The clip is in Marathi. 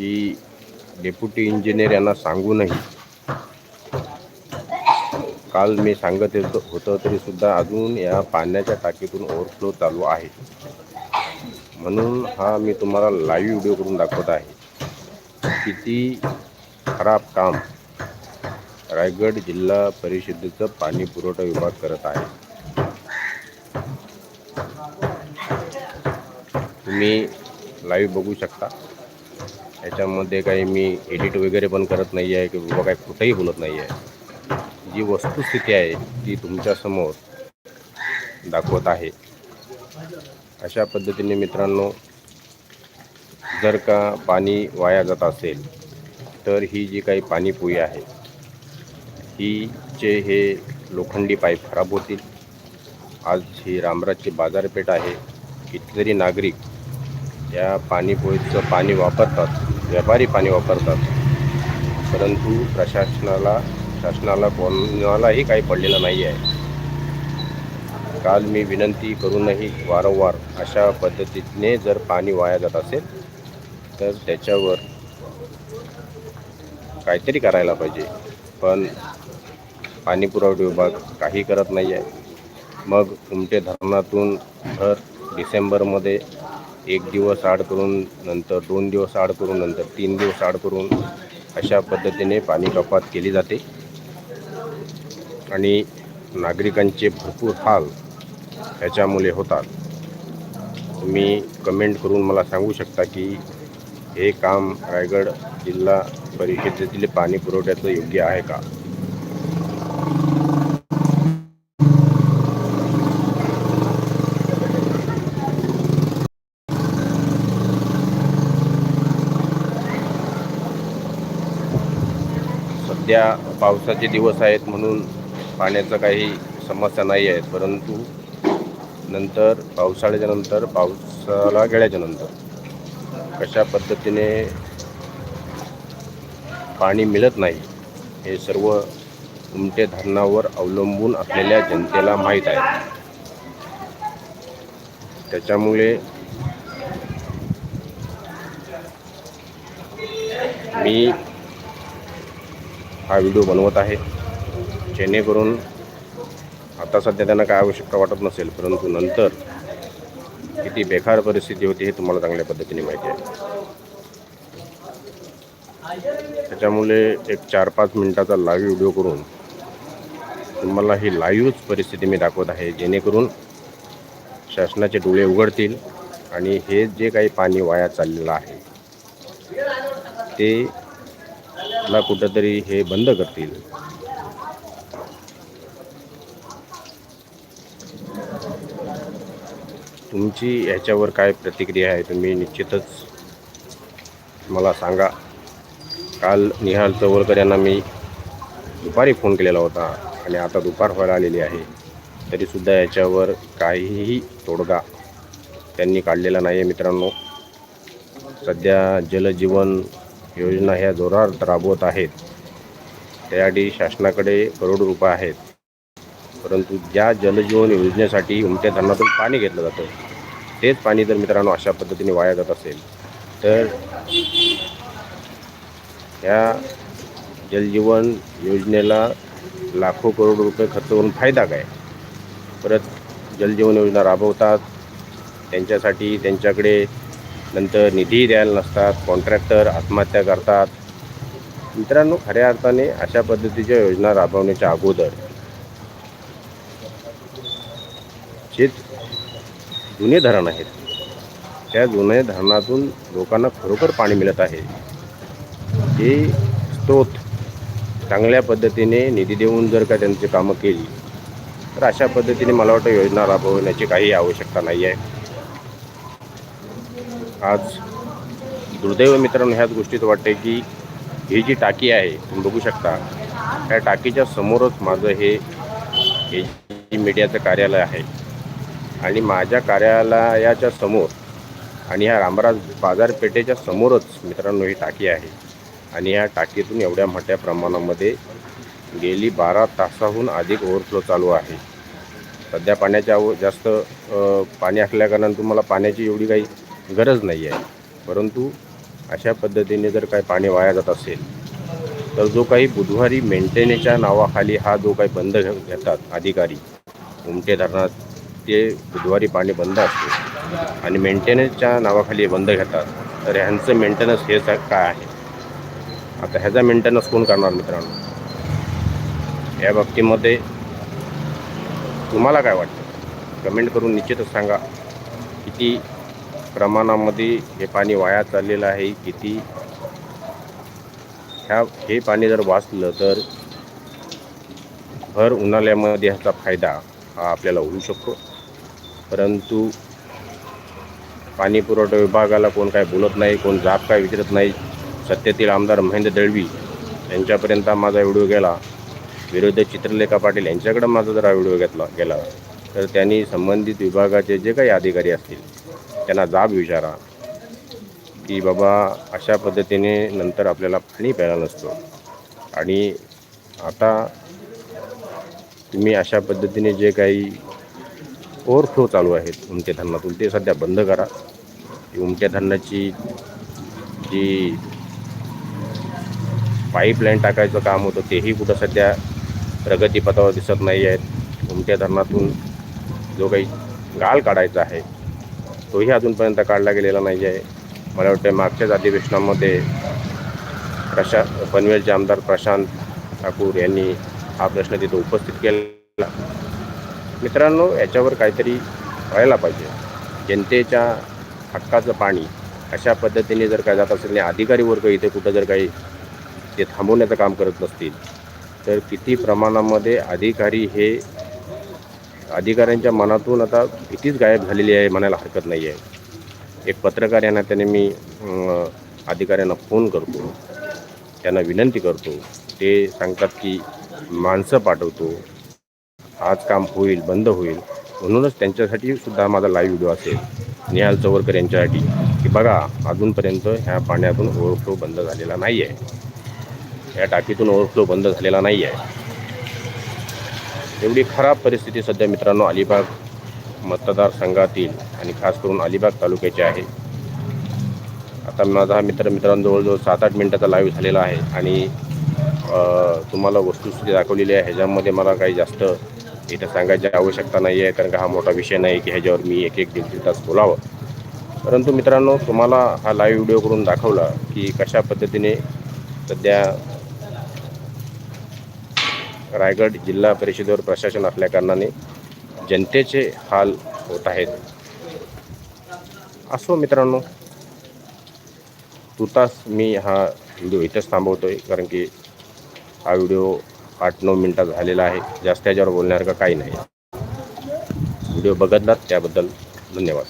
की डेप्युटी इंजिनियर यांना सांगूनही काल मी सांगत होतो होतं तरीसुद्धा अजून या पाण्याच्या टाकीतून ओव्हरफ्लो चालू आहे. म्हणून हा मी तुम्हाला लाईव्ह व्हिडिओ करून दाखवत आहे. किती खराब काम रायगड जिल्हा परिषदेचं पाणी पुरवठा विभाग करत आहे. तुम्ही लाईव्ह बघू शकता. याच्यामध्ये काही मी एडिट वगैरे पण करत नाही आहे किंवा काही कुठंही बोलत नाही आहे. जी वस्तुस्थिती आहे ती तुमच्यासमोर दाखवत आहे. अशा पद्धतीने मित्रांनो जर का पाणी वाया जात असेल तर ही जी काही पाणीपोई आहे हीचे हे लोखंडी पाईप खराब होतील. आज ही रामराजची बाजारपेठ आहे कितीतरी नागरिक या पाणीपुरीचं पाणी वापरतात व्यापारी पाणी वापरतात. परंतु प्रशासनाला शासनाला कोणालाही काही पडलेलं नाही आहे काल मी विनंती करूनही वारंवार अशा पद्धतीने जर पाणी वाया जात असेल तर त्याच्यावर काहीतरी करायला पाहिजे. पण पाणी पुरवठा विभाग काही करत नाही आहे मग उमटे धरणातून भर डिसेंबरमध्ये एक दिवस आड करून नंतर दोन दिवस आड करून नंतर तीन दिवस आड करून अशा पद्धतीने पाणी कपात केली जाते. आणि नागरिकांचे भरपूर हाल ह्याच्यामुळे होतात. तुम्ही कमेंट करून मला सांगू शकता की हे काम रायगड जिल्हा परिषदेतील पाणी पुरवठ्याचं योग्य आहे का? सध्या पावसाचे दिवस आहेत म्हणून पाण्याचं काही समस्या नाही आहेत परंतु नंतर पावसाळ्याच्या नंतर पावसाला गेल्याच्यानंतर कशा पद्धतीने पाणी मिळत नाही हे सर्व उमटे धरणावर अवलंबून असलेल्या जनतेला माहीत आहे. त्याच्यामुळे मी हा व्हिडिओ बनवत आहे. जेणेकरून आता सध्या त्यांना काय आवश्यकता वाटत नसेल परंतु नंतर किती बेकार परिस्थिती होती हे तुम्हाला चांगल्या पद्धतीने माहिती आहे. त्याच्यामुळे एक चार पाच मिनटाचा लाईव्ह व्हिडिओ करून तुम्हाला ही लाईव्हच परिस्थिती मी दाखवत आहे. जेणेकरून शासनाचे डोळे उघडतील आणि हे जे काही पाणी वाया चाललेलं आहे ते ला कुठंतरी हे बंद करतील. तुमची ह्याच्यावर काय प्रतिक्रिया आहे तुम्ही निश्चितच मला सांगा. काल निहाल चवळकर यांना मी दुपारी फोन केलेला होता आणि आता दुपार व्हायला आलेली आहे. तरीसुद्धा याच्यावर काहीही तोडगा त्यांनी काढलेला नाही आहे मित्रांनो. सध्या जलजीवन योजना ह्या जोरात राबवत आहेत. त्यासाठी शासनाकडे करोड रुपये आहेत. परंतु ज्या जलजीवन योजनेसाठी उमट्या धरणातून पाणी घेतलं जातं तेच पाणी जर मित्रांनो अशा पद्धतीने वाया जात असेल तर ह्या जलजीवन योजनेला लाखो करोड रुपये खर्च करून फायदा काय? परत जलजीवन योजना राबवतात त्यांच्यासाठी त्यांच्याकडे नंतर निधी द्यायला नसतात कॉन्ट्रॅक्टर आत्महत्या करतात. मित्रांनो खऱ्या अर्थाने अशा पद्धतीच्या योजना राबवण्याच्या अगोदर जे जुने धरण आहेत त्या जुन्या धरणातून लोकांना खरोखर पाणी मिळत आहे. हे स्रोत चांगल्या पद्धतीने निधी देऊन जर का त्यांची कामं केली तर अशा पद्धतीने मला वाटतं योजना राबवण्याची काही आवश्यकता नाही आहे आज दुर्दैव मित्रांनो ह्याच गोष्टीत वाटते की ही जी टाकी आहे तुम्ही बघू शकता त्या टाकीच्या समोरच माझं हे हे मीडियाचं कार्यालय आहे. आणि माझ्या कार्यालयाच्या समोर आणि ह्या रामराज बाजारपेठेच्या समोरच मित्रांनो ही टाकी आहे. आणि या टाकीतून एवढ्या मोठ्या प्रमाणामध्ये गेली बारा तासाहून अधिक ओव्हरफ्लो चालू आहे. सध्या पाण्याच्या जास्त पाणी असल्याकारणानं तुम्हाला पाण्याची एवढी काही गरज नाही आहे. परंतु अशा पद्धतीने जर काही पाणी वाया जात असेल तर जो काही बुधवारी मेंटेनच्या नावाखाली हा जो काही बंद घेतात अधिकारी उमटे धरणात ते बुधवारी पाणी बंद असते आणि मेंटेनन्सच्या नावाखाली बंद घेतात तर ह्यांचं मेंटेनन्स हे काय आहे? आता ह्याचा मेंटेनन्स कोण करणार मित्रांनो? या बाबतीमध्ये तुम्हाला काय वाटतं? कमेंट करून निश्चितच सांगा. किती प्रमाणामध्ये हे पाणी वाया चाललेलं आहे किती ह्या हे पाणी जर वाचलं तर भर उन्हाळ्यामध्ये ह्याचा फायदा हा आपल्याला होऊ शकतो. परंतु पाणी पुरवठा विभागाला कोण काय बोलत नाही कोण जाब काय विचारत नाही सत्तेतील आमदार महेंद्र दळवी यांच्यापर्यंत माझा व्हिडिओ गेला. विरुद्ध चित्रलेखा पाटील यांच्याकडं माझा जर व्हिडिओ घेतला गेला. तर त्यांनी संबंधित विभागाचे जे काही अधिकारी असतील त्याला जाब विचारा की बाबा अशा पद्धतीने नंतर आपल्याला पाणी प्यायला नसतो. आणि आता तुम्ही अशा पद्धतीने जे काही ओव्हरफ्लो चालू आहेत उमट्या धरणातून ते सध्या बंद करा. की उमट्या धरणाची जी पाईपलाईन टाकायचं काम होतं तेही कुठं सध्या प्रगतीपथावर दिसत नाही आहेत उमट्या धरणातून जो काही गाळ काढायचा आहे तोही अजूनपर्यंत काढला गेलेला नाही आहे. मला वाटतं मागच्याच अधिवेशनामध्ये प्रशा पनवेलचे आमदार प्रशांत ठाकूर यांनी हा प्रश्न तिथं उपस्थित केला. मित्रांनो याच्यावर काहीतरी व्हायला पाहिजे. जनतेच्या हक्काचं पाणी अशा पद्धतीने जर काय जात असेल आणि अधिकारी वर्ग इथे कुठं जर काही ते थांबवण्याचं काम करत नसतील तर किती प्रमाणामध्ये अधिकारी हे अधिकाऱ्यांच्या मनातून आता भीतीच गायब झालेली आहे म्हणायला हरकत नाही आहे. एक पत्रकार यांना त्याने मी अधिकाऱ्यांना फोन करतो. त्यांना विनंती करतो. ते सांगतात की माणसं पाठवतो. आज काम होईल बंद होईल. म्हणूनच त्यांच्यासाठी सुद्धा माझा लाईव्ह व्हिडिओ असेल. निहाल चवरकर यांच्यासाठी. की बघा अजूनपर्यंत ह्या पाण्यातून ओव्हरफ्लो बंद झालेला नाही आहे या टाकीतून ओव्हरफ्लो बंद झालेला नाही आहे एवढी खराब परिस्थिती सध्या मित्रांनो अलिबाग मतदारसंघातील आणि खास करून अलिबाग तालुक्याची आहे. आता माझा हा मित्र मित्रांनो जवळजवळ सात आठ मिनटाचा लाईव्ह झालेला आहे आणि तुम्हाला वस्तुस्थिती दाखवलेली आहे. ह्याच्यामध्ये मला काही जास्त इथं सांगायची आवश्यकता नाही आहे कारण का हा मोठा विषय नाही की ह्याच्यावर मी एक एक दीड दीड तास बोलावं. परंतु मित्रांनो तुम्हाला हा लाईव्ह व्हिडिओ करून दाखवला की कशा पद्धतीने सध्या रायगड जिल्हा परिषदेवर प्रशासन असल्या कारणाने जनतेचे हाल होत आहेत. असो मित्रांनो तुतास मी हा व्हिडिओ इथंच आहे कारण की हा व्हिडिओ आठ नऊ मिनटात झालेला आहे. जास्त याच्यावर बोलण्यासारखं काही नाही. व्हिडिओ बघितलात त्याबद्दल धन्यवाद.